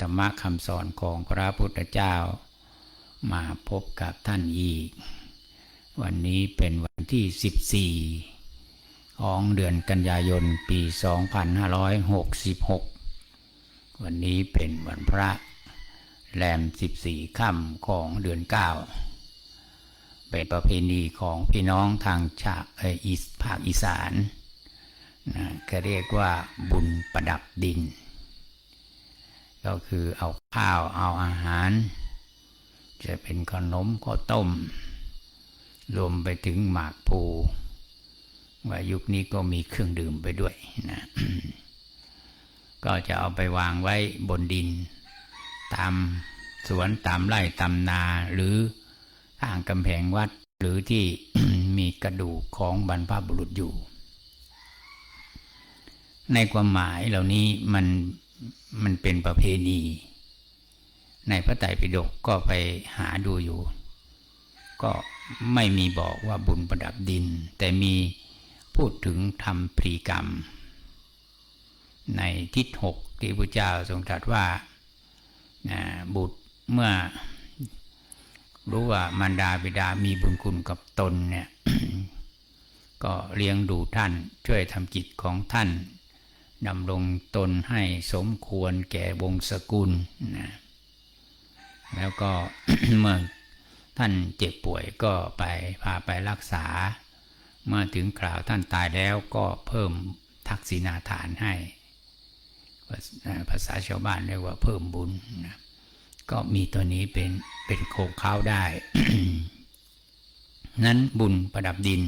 ธรรมะคำสอนของพระพุทธเจ้า มาพบกับท่านอีก วันนี้เป็นวันที่ 14 ของเดือนกันยายนปี 2566 วันนี้เป็นวันพระแรม 14 ค่ำของเดือน 9 เป็นประเพณีของพี่น้องทางชาอีสภาคอีสานนะก็เรียกว่าบุญประดับดิน ก็คือเอาข้าวเอาอาหาร จะเป็นขนมข้าวต้ม รวมไปถึงหมากภูว่ายุคนี้ก็มีเครื่องดื่มไปด้วยนะก็จะเอาไปวางไว้บนดิน ตามสวนตามไร่ตามนาหรือข้างกำแพงวัด หรือที่มีกระดูกของบรรพบุรุษอยู่ ในความหมายเหล่านี้มัน มันเป็นประเพณี ในพระไตรปิฎกก็ไปหาดูอยู่ ก็ไม่มีบอกว่าบุญประดับดิน แต่มีพูดถึงทำพรีกรรม ในทิศหกที่พระเจ้าทรงตรัสว่าบุตรเมื่อรู้ว่ามารดาบิดามีบุญคุณกับตนเนี่ย ก็เลี้ยงดูท่านช่วยทำจิตของท่าน ดำรงตนให้สมควรแก่วงศกุลนะแล้วก็เมื่อท่านเจ็บป่วยก็ไปพาไปรักษา เมื่อถึงคราวท่านตายแล้วก็เพิ่มทักษิณาฐานให้ ภาษาชาวบ้านเรียกว่าเพิ่มบุญนะก็มีตัวนี้เป็นเป็นโคกข้าวได้ นั้นบุญประดับดิน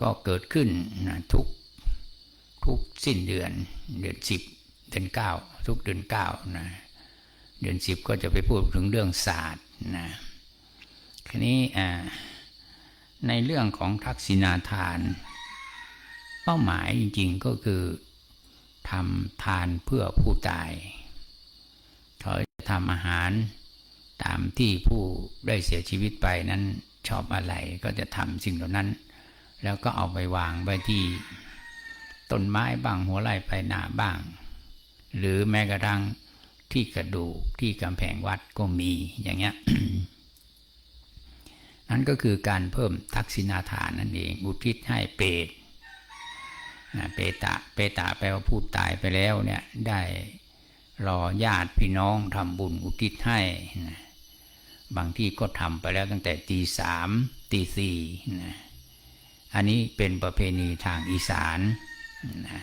ก็เกิดขึ้นนะทุก ทุกสิ้นเดือน เดือนสิบเดือนเก้าทุกเดือนเก้านะเดือนสิบก็จะไปพูดถึงเรื่องศาสตร์นะทีนี้ในเรื่องของทักษิณาทาน เป้าหมายจริงๆก็คือทำทานเพื่อผู้ตายเขาจะทำอาหารตามที่ผู้ได้เสียชีวิตไปนั้นชอบอะไรก็จะทำสิ่งเหล่านั้น แล้วก็เอาไปวางไว้ที่ ต้นไม้บ้างหัวไร่ไปหนาบ้าง หรือแม้กระทั่งที่กระดูกที่กำแพงวัดก็มีอย่างเงี้ยนั่นก็คือการเพิ่มทักษิณาทานนั่นเองอุทิศให้เปรตนะเปตะเปตะแปลว่าพูดตายไปแล้วเนี่ยได้รอญาติพี่น้องทำบุญอุทิศให้นะบางที่ก็ทำไปแล้วตั้งแต่ตีสามตีสี่นะอันนี้เป็นประเพณีทางอีสาน นะ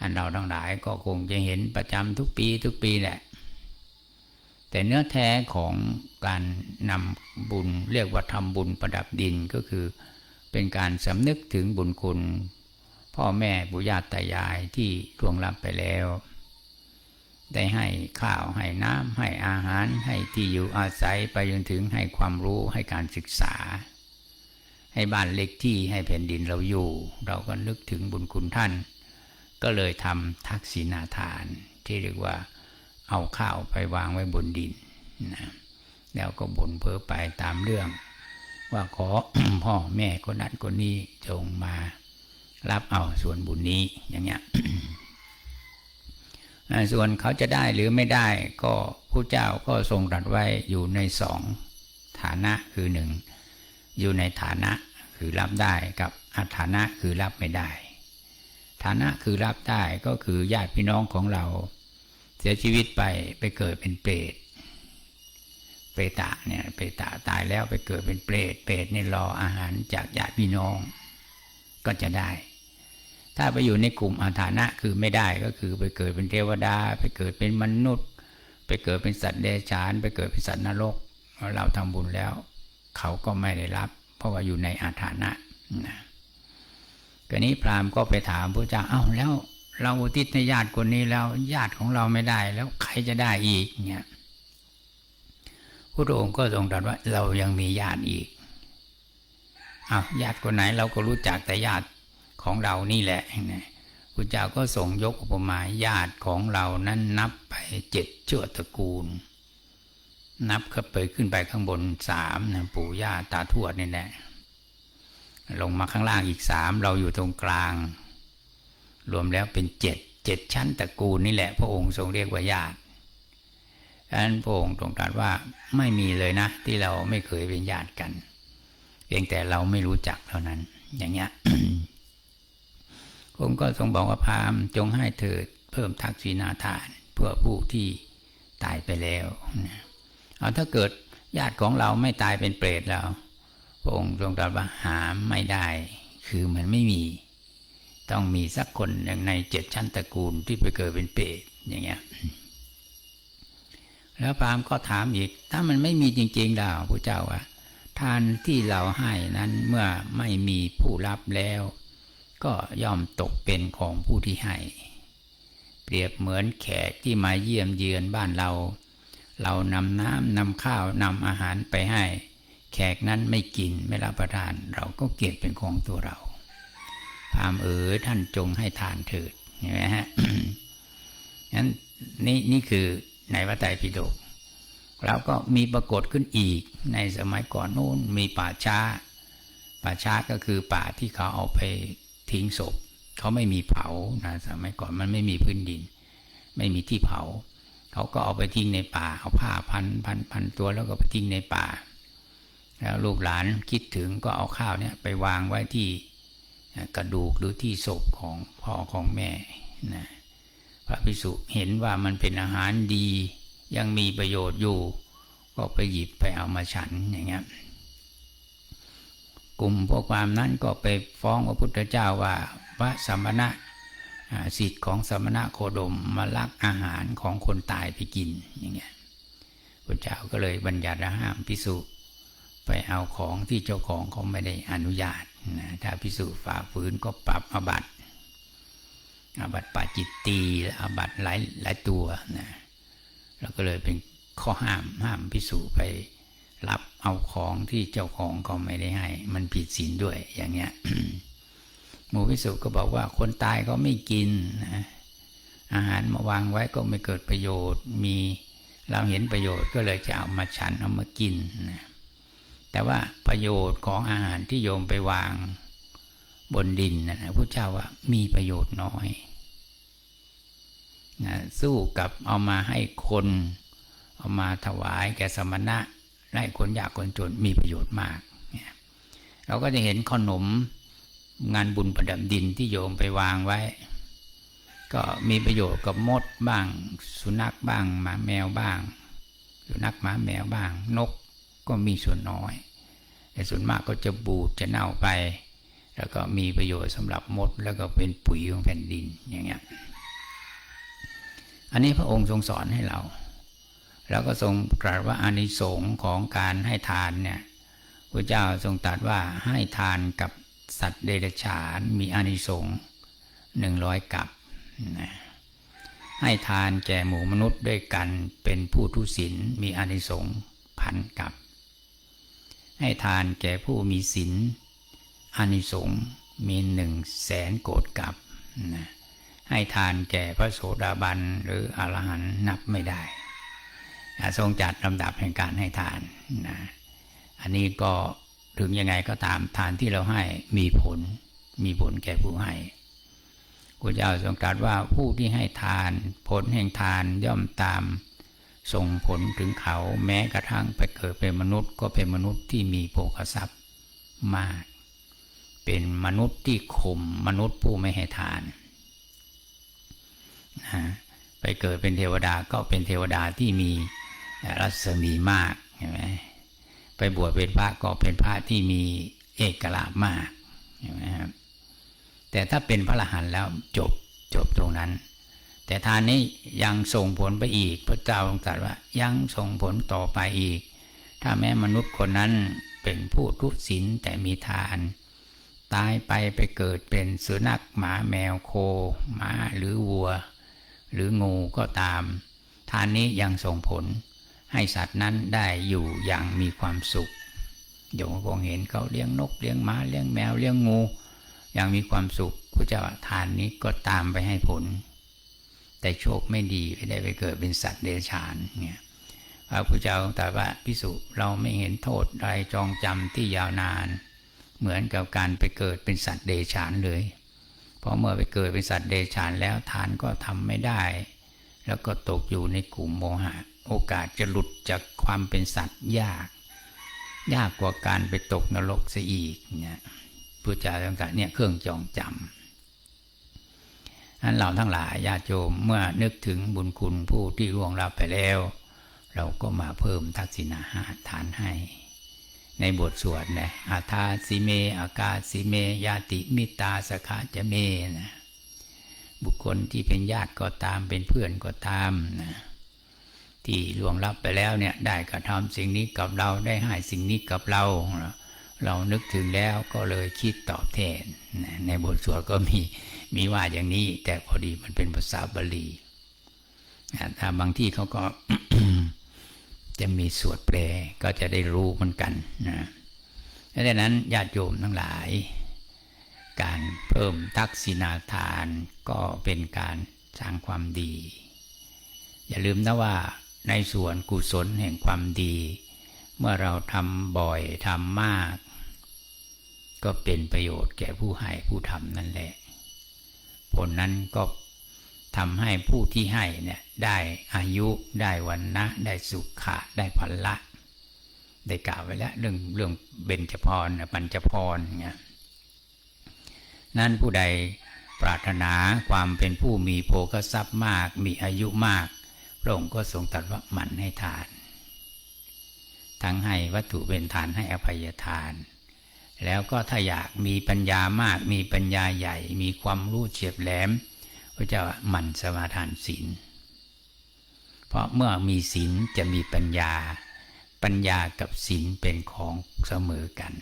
อันเราทั้งหลายก็คงจะเห็นประจำทุกปีทุกปีแหละ แต่เนื้อแท้ของการนำบุญเรียกว่าทำบุญประดับดินก็คือเป็นการสำนึกถึงบุญคุณ พ่อแม่บุญญาตายายที่ล่วงลับไปแล้ว ได้ให้ข้าวให้น้ำให้อาหารให้ที่อยู่อาศัยไปจนถึงให้ความรู้ให้การศึกษา ให้บ้านเล็กที่ให้แผ่นดินเราอยู่ เราก็นึกถึงบุญคุณท่าน ก็เลยทำทักษิณาทาน ที่เรียกว่าเอาข้าวไปวางไว้บนดินนะแล้วก็บ่นเพ้อไปตามเรื่อง ว่าขอพ่อแม่คนนั้นคนนี้จงมารับเอาส่วนบุญนี้อย่างเงี้ยส่วนเขาจะได้หรือไม่ได้ก็ผู้เจ้าก็ทรงตรัสไว้อยู่ในสองฐานะคือหนึ่ง อยู่ในฐานะคือรับได้กับอฐานะคือรับไม่ได้ ฐานะคือรับได้ก็คือญาติพี่น้องของเรา เสียชีวิตไปไปเกิดเป็นเปรตเปตะเนี่ยเปตะตายแล้วไปเกิดเป็นเปรตเปรตนี่รออาหารจากญาติพี่น้อง ก็จะได้ ถ้าไปอยู่ในกลุ่มอาฐานะคือไม่ได้ก็คือไปเกิดเป็นเทวดา ไปเกิดเป็นมนุษย์ ไปเกิดเป็นสัตว์เดรัจฉาน ไปเกิดเป็นสัตว์นรกเราทำบุญแล้ว เขาก็ไม่ได้รับ เพราะว่าอยู่ในอาฐานะนะกรณีพราหมณ์ก็ไปถามพระเจ้าเอ้าแล้ว เราอุทิศให้ญาติคนนี้แล้วญาติของเราไม่ได้แล้วใครจะได้อีกเนี่ยพระองค์ก็ทรงตรัสว่าเรายังมีญาติอีกอ้าวญาติคนไหนเราก็รู้จักแต่ญาติของเรานี่แหละนะพระเจ้าก็ส่งยกอุปมาญาติของเรานั้นนับไปเจ็ดชั่วตระกูล นับขึ้นไปขึ้นไปข้างบนสามนะปู่ย่าตาทวดนี่แหละลงมาข้างล่างอีกสามเราอยู่ตรงกลาง รวมแล้วเป็นเจ็ดเจ็ดชั้นตระกูลนี่แหละ พระองค์ทรงเรียกว่าญาติฉะนั้นพระองค์ทรงตรัสว่าไม่มีเลยนะ ที่เราไม่เคยเป็นญาติกัน เพียงแต่เราไม่รู้จักเท่านั้น อย่างเงี้ยผมก็ทรงบอกว่าพราหมณ์จงให้เถิดเพิ่มทักษิณาทาน เพื่อผู้ที่ตายไปแล้วนะ เอาถ้าเกิดญาติของเราไม่ตายเป็นเปรตแล้วพระองค์ทรงตรัสว่าหาไม่ได้ คือมันไม่มี ต้องมีสักคนหนึ่งในเจ็ดชั้นตระกูลที่ไปเกิดเป็นเปรตอย่างเงี้ยแล้วพราหมณ์ก็ถามอีก ถ้ามันไม่มีจริงๆแล้วพระเจ้าว่าทานที่เราให้นั้นเมื่อไม่มีผู้รับแล้ว ก็ย่อมตกเป็นของผู้ที่ให้ เปรียบเหมือนแขกที่มาเยี่ยมเยือนบ้านเรา เรานำน้ำนำข้าวนำอาหารไปให้ แขกนั้นไม่กินไม่รับประทาน เราก็เก็บเป็นของตัวเราพามเอ๋ท่านจงให้ทานเถิดเห็นไหมฮะนั้นนี่นี่คือในวัตไตรปิฎกแล้วก็มีปรากฏขึ้นอีกในสมัยก่อนโน้นมีป่าช้า ป่าช้าก็คือป่าที่เขาเอาไปทิ้งศพ เขาไม่มีเผานะสมัยก่อนมันไม่มีพื้นดิน ไม่มีที่เผา เขาก็เอาไปทิ้งในป่า เอาผ้าพันพันพันตัวแล้วก็ไปทิ้งในป่า แล้วลูกหลานคิดถึงก็เอาข้าวเนี่ยไปวางไว้ที่กระดูกหรือที่ศพของพ่อของแม่นะพระภิกษุเห็นว่ามันเป็นอาหารดี ยังมีประโยชน์อยู่ ก็ไปหยิบไปเอามาฉันอย่างเงี้ยกลุ่มพวกความนั้นก็ไปฟ้องพระพุทธเจ้าว่าพระสมณะ สิทธิ์ของสมณะโคดมมาลักอาหารของคนตายไปกินอย่างเงี้ยพระเจ้าก็เลยบัญญัติห้ามพิสุไปเอาของที่เจ้าของเขาไม่ได้อนุญาตนะถ้าพิสุฝ่าฝืนก็ปรับอบัตอาบัตปาจิตตีอาบัตหลายหลายตัวนะแล้วก็เลยเป็นข้อห้ามห้ามพิสุไปรับเอาของที่เจ้าของเขาไม่ได้ให้ มันผิดศีลด้วยอย่างเงี้ย หมู่พิสุก็บอกว่าคนตายก็ไม่กินนะอาหารมาวางไว้ก็ไม่เกิดประโยชน์ มีเราเห็นประโยชน์ก็เลยจะเอามาฉันเอามากินนะแต่ว่าประโยชน์ของอาหารที่โยมไปวางบนดินนะพระเจ้าว่ามีประโยชน์น้อยนะสู้กับเอามาให้คน เอามาถวายแก่สมณะให้คนยากคนจนมีประโยชน์มากเนี่ยเราก็จะเห็นขนม งานบุญประดับดินที่โยมไปวางไว้ ก็มีประโยชน์กับมดบ้าง สุนัขบ้างหมาแมวบ้าง สุนัขหมาแมวบ้าง นกก็มีส่วนน้อย แต่ส่วนมากก็จะบูดจะเน่าไป แล้วก็มีประโยชน์สำหรับมดแล้วก็เป็นปุ๋ยของแผ่นดินอย่างเงี้ยอันนี้พระองค์ทรงสอนให้เรา แล้วก็ทรงตรัสว่าอานิสงส์ของการให้ทานเนี่ยพระเจ้าทรงตรัสว่าให้ทานกับ สัตว์เดรัจฉานมีอานิสงส์หนึ่งร้อยกับนะให้ทานแก่หมู่มนุษย์ด้วยกันเป็นผู้ทุศีลมีอานิสงส์พันกับ ให้ทานแก่ผู้มีศีลอานิสงส์มีหนึ่งแสนโกดกับนะให้ทานแก่พระโสดาบันหรืออรหันต์นับไม่ได้ ทรงจัดลำดับแห่งการให้ทานนะอันนี้ก็ ถึงยังไงก็ตามทานที่เราให้มีผล มีผลแก่ผู้ให้พระเจ้าทรงตรัสว่าผู้ที่ให้ทาน ผลแห่งทานย่อมตามส่งผลถึงเขาแม้กระทั่งไปเกิดเป็นมนุษย์ก็เป็นมนุษย์ที่มีโภคทรัพย์มาก เป็นมนุษย์ที่ข่มมนุษย์ผู้ไม่ให้ทานนะไปเกิดเป็นเทวดาก็เป็นเทวดาที่มีรัศมีมากเห็นไหม ไปบวชเป็นพระก็เป็นพระที่มีเอกลาภมากนไหมครับแต่ถ้าเป็นพระอรหันต์แล้วจบจบตรงนั้น แต่ทานนี้ยังส่งผลไปอีก พระเจ้าทรงตรัสว่ายังส่งผลต่อไปอีก ถ้าแม้มนุษย์คนนั้นเป็นผู้ทุศีลแต่มีทาน ตายไปไปเกิดเป็นสุนัขหมาแมวโคหมาหรือวัว หรืองูก็ตาม ทานนี้ยังส่งผล ให้สัตว์นั้นได้อยู่อย่างมีความสุขโยมคงเห็นเขาเลี้ยงนกเลี้ยงม้าเลี้ยงแมวเลี้ยงงู อย่างมีความสุขพระเจ้าทานนี้ก็ตามไปให้ผล แต่โชคไม่ดีไปได้ไปเกิดเป็นสัตว์เดรัจฉานเนี่ยพระพุทธเจ้าตรัสว่าพิสุเราไม่เห็นโทษใดจองจำที่ยาวนาน เหมือนกับการไปเกิดเป็นสัตว์เดรัจฉานเลยเพราะเมื่อไปเกิดเป็นสัตว์เดรัจฉานแล้วทานก็ทำไม่ได้ แล้วก็ตกอยู่ในกลุ่มโมหะ โอกาสจะหลุดจากความเป็นสัตว์ยาก ยากกว่าการไปตกนรกซะอีกเนี่ยพุทธเจ้าต่างๆเนี่ยเครื่องจองจำนั้นเราทั้งหลายญาติโยมเมื่อนึกถึงบุญคุณผู้ที่ล่วงลับไปแล้ว เราก็มาเพิ่มทักษิณาหาทานให้ ในบทสวดนะอาทาสิเม อากาสิเม ยาติมิตาสขาจะเมนะบุคคลที่เป็นญาติก็ตามเป็นเพื่อนก็ตามนะ ที่ล่วงลับไปแล้วเนี่ยได้กระทำสิ่งนี้กับเราได้ให้สิ่งนี้กับเรา เรานึกถึงแล้วก็เลยคิดตอบแทน ในบทสวดก็มีมีว่าอย่างนี้ แต่พอดีมันเป็นภาษาบาลีนะถ้าบางที่เขาก็จะมีสวดแปลก็จะได้รู้เหมือนกันนะดังนั้นญาติโยมทั้งหลาย การเพิ่มทักษิณาทานก็เป็นการสร้างความดี อย่าลืมนะว่า ในส่วนกุศลแห่งความดี เมื่อเราทำบ่อยทำมาก ก็เป็นประโยชน์แก่ผู้ให้ผู้ทำนั่นแหละ ผลนั้นก็ทำให้ผู้ที่ให้เนี่ยได้อายุได้วันนะ ได้สุขะได้พันละ ได้กล่าวไว้แล้วเรื่องเรื่องเบญจพรปัญจพรเนี่ยนั้นผู้ใดปรารถนาความเป็นผู้มีโภคทรัพย์มาก มีอายุมาก ระองค์ก็ทรงตรัสว่าหมั่นให้ทาน ทั้งให้วัตถุเป็นทานให้อภัยทาน แล้วก็ถ้าอยากมีปัญญามาก มีปัญญาใหญ่ มีความรู้เฉียบแหลม พระเจ้าหมั่นสมาทานศีล เพราะเมื่อมีศีลจะมีปัญญา ปัญญากับศีลเป็นของเสมอกัน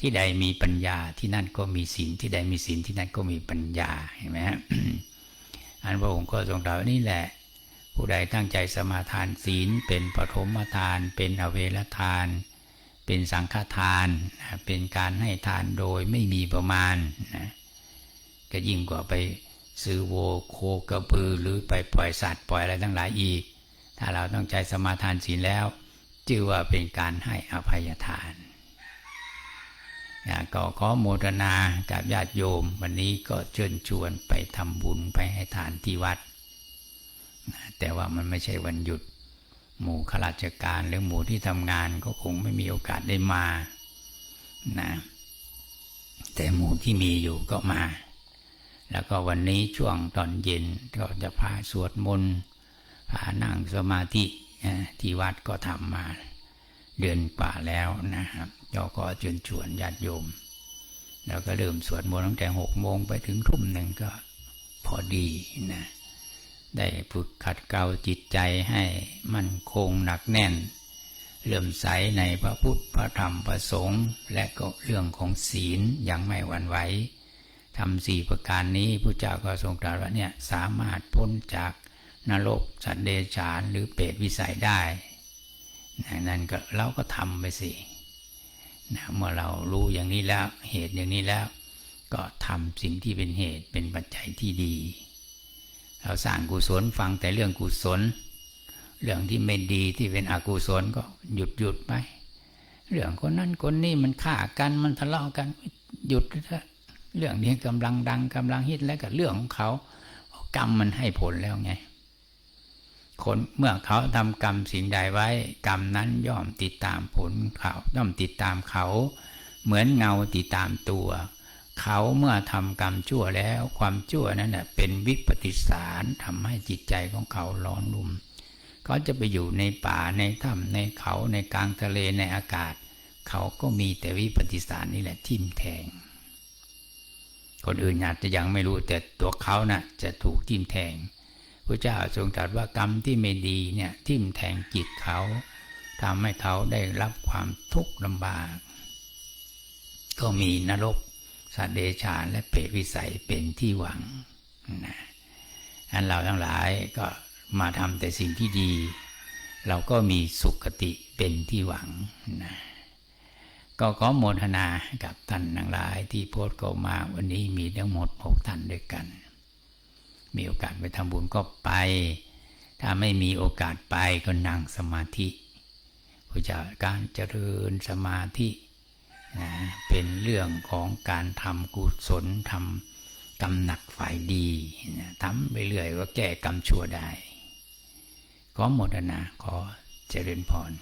ที่ใดมีปัญญาที่นั่นก็มีศีลที่ใดมีศีลที่นั่นก็มีปัญญาเห็นไหมฮะอันพระองค์ก็ทรงกล่าวนี่แหละ ผู้ใดตั้งใจสมาทานศีล เป็นปฐมทาน เป็นอเวรทาน เป็นสังฆทาน เป็นการให้ทานโดยไม่มีประมาณนะก็ยิ่งกว่าไปซื้อโวโคกระปือหรือไปปล่อยสัตว์ปล่อยอะไรทั้งหลายอีก ถ้าเราต้องใจสมาทานศีลแล้วจื่อว่าเป็นการให้อภัยทานก็ขอโมทนากับญาติโยม วันนี้ก็เชิญชวนไปทำบุญไปให้ทานที่วัด แต่ว่ามันไม่ใช่วันหยุด หมู่ข้าราชการหรือหมู่ที่ทำงานก็คงไม่มีโอกาสได้มานะแต่หมู่ที่มีอยู่ก็มา แล้วก็วันนี้ช่วงตอนเย็นก็จะพาสวดมนต์พานั่งสมาธิที่วัดก็ทำมา เดือนกว่าแล้วนะครับเราก็ชนชวนญาติโยม แล้วก็เริ่มสวดมนต์ตั้งแต่หกโมงไปถึงทุ่มหนึ่งก็พอดีนะ ได้ฝึกขัดเกลาจิตใจให้มั่นคงหนักแน่น เลื่อมใสในพระพุทธพระธรรมพระสงฆ์และก็เรื่องของศีลอยังไม่หวั่นไหวทำสี่ประการนี้พระเจ้าก็ทรงตรัสว่าเนี่ยสามารถพ้นจากนรกสัตว์เดชานหรือเปรตวิสัยได้ นั่นก็เราก็ทำไปสินะเมื่อเรารู้อย่างนี้แล้วเหตุอย่างนี้แล้ว ก็ทำสิ่งที่เป็นเหตุเป็นปัจจัยที่ดี เราสร้างกุศลฟังแต่เรื่องกุศล เรื่องที่ไม่ดีที่เป็นอกุศลก็หยุดหยุดไป เรื่องคนนั้นคนนี้มันฆ่ากันมันทะเลาะกันหยุดเถอะเรื่องนี้กำลังดังกำลังฮิตแล้วก็เรื่องของเขากรรมมันให้ผลแล้วไงคนเมื่อเขาทำกรรมสิ่งใดไว้ กรรมนั้นย่อมติดตามผลเขาย่อมติดตามเขา เหมือนเงาติดตามตัว เขาเมื่อทำกรรมชั่วแล้วความชั่วนั้นเป็นวิปฏิสารทำให้จิตใจของเขาร้อนรุ่มเขาจะไปอยู่ในป่าในถ้ำในเขาในกลางทะเลในอากาศ เขาก็มีแต่วิปฏิสารนี่แหละทิ่มแทง คนอื่นอาจจะยังไม่รู้แต่ตัวเขานะ่ะจะถูกทิ่มแทงพระเจ้าทรงตรัสว่ากรรมที่ไม่ดีเนี่ยทิ่มแทงจิตเขาทำให้เขาได้รับความทุกข์ลำบาก ก็มีนรก สัตว์เดชานและเปรตวิสัยเป็นที่หวังนะอันเราทั้งหลายก็มาทำแต่สิ่งที่ดี เราก็มีสุขติเป็นที่หวังนะก็ขอโมทนากับท่านทั้งหลายที่โพสต์ก็มาวันนี้มีทั้งหมดหกท่านด้วยกัน มีโอกาสไปทำบุญก็ไป ถ้าไม่มีโอกาสไปก็นั่งสมาธิพระเจ้าการเจริญสมาธิ นะเป็นเรื่องของการทำกุศลทำกรรมหนักฝ่ายดีนะทำไปเรื่อยก็แก้กรรมชั่วได้ขขอโมทนาขอเจริญพร